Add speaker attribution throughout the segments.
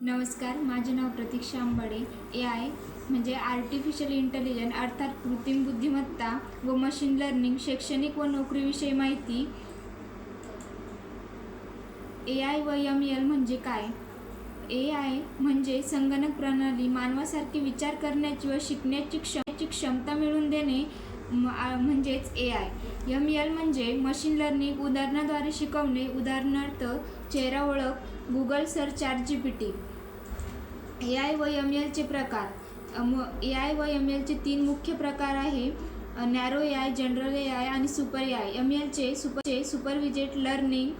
Speaker 1: नमस्कार माझे नाव प्रतीक्षा आंबाडे ए आय म्हणजे आर्टिफिशियल इंटेलिजन्स अर्थात कृत्रिम बुद्धिमत्ता व मशीन लर्निंग शैक्षणिक व नोकरीविषयी माहिती. ए आय व एम एल म्हणजे काय? ए आय म्हणजे संगणक प्रणाली मानवासारखी विचार करण्याची व शिकण्याची क्षम क्षमता मिळवून देणे म्हणजेच ए आय यम एल म्हणजे मशीन लर्निंग उदाहरणाद्वारे शिकवणे उदाहरणार्थ चेहरा ओळख गुगल सर्च चार G P T A I व एम एलचे प्रकार ए आय व एम एलचे तीन मुख्य प्रकार आहे. Narrow A I general A I आणि सुपर ए आय एम एलचे सुपरचे सुपरविजेट लर्निंग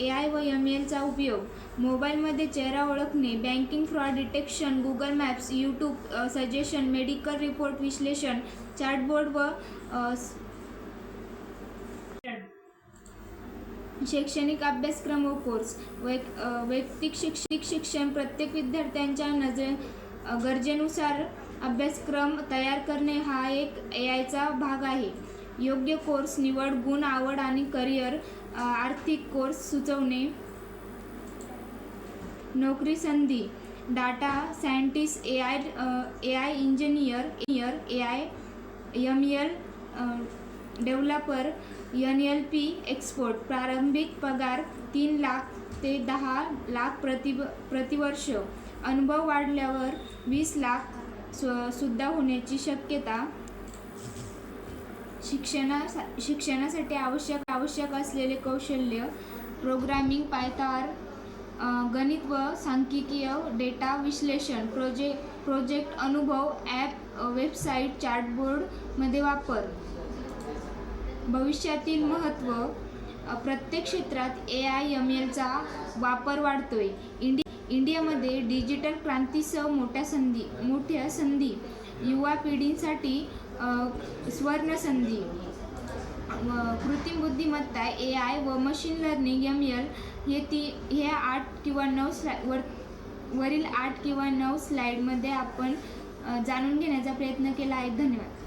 Speaker 1: ए आय व एम एलचा उपयोग. मोबाईलमध्ये चेहरा ओळखणे banking fraud detection Google maps YouTube suggestion medical report विश्लेषण चॅटबोर्ड व शैक्षणिक अभ्यासक्रम व कोर्स. वैक वैयक्तिक शिक्षिक शिक्षण प्रत्येक विद्यार्थ्यांच्या नजरे गरजेनुसार अभ्यासक्रम तयार करणे हा एक ए आयचा भाग आहे. योग्य कोर्स निवड गुण आवड आणि करिअर आर्थिक कोर्स सुचवणे. नोकरी संधी data scientist A I A I engineer engineer A I M L developer N L P expert प्रारंभिक पगार तीन लाख ते दहा लाख प्रति प्रतिवर्ष. अनुभव वाढल्यावर वीस लाख सु सुद्धा होण्याची शक्यता. शिक्षणा शिक्षणासाठी आवश्यक आवश्यक असलेले कौशल्य प्रोग्रामिंग पायतार गणित व सांख्यिकीय डेटा विश्लेषण प्रोजे प्रोजेक्ट अनुभव ॲप वेबसाईट चार्टबोर्डमध्ये वापर. भविष्यातील महत्त्व प्रत्येक क्षेत्रात ए आय एम एलचा वापर वाढतोय. इंडि इंडियामध्ये डिजिटल क्रांतीसह मोठ्या संधी मोठ्या संधी. युवा पिढींसाठी सुवर्णसंधी. व कृत्रिम बुद्धिमत्ता ए आय व मशीन लर्निंग एम एल हे ती हे आठ किंवा नऊ स्लाय वर वरील आठ किंवा नऊ स्लाईडमध्ये आपण जाणून घेण्याचा प्रयत्न केला आहे. धन्यवाद.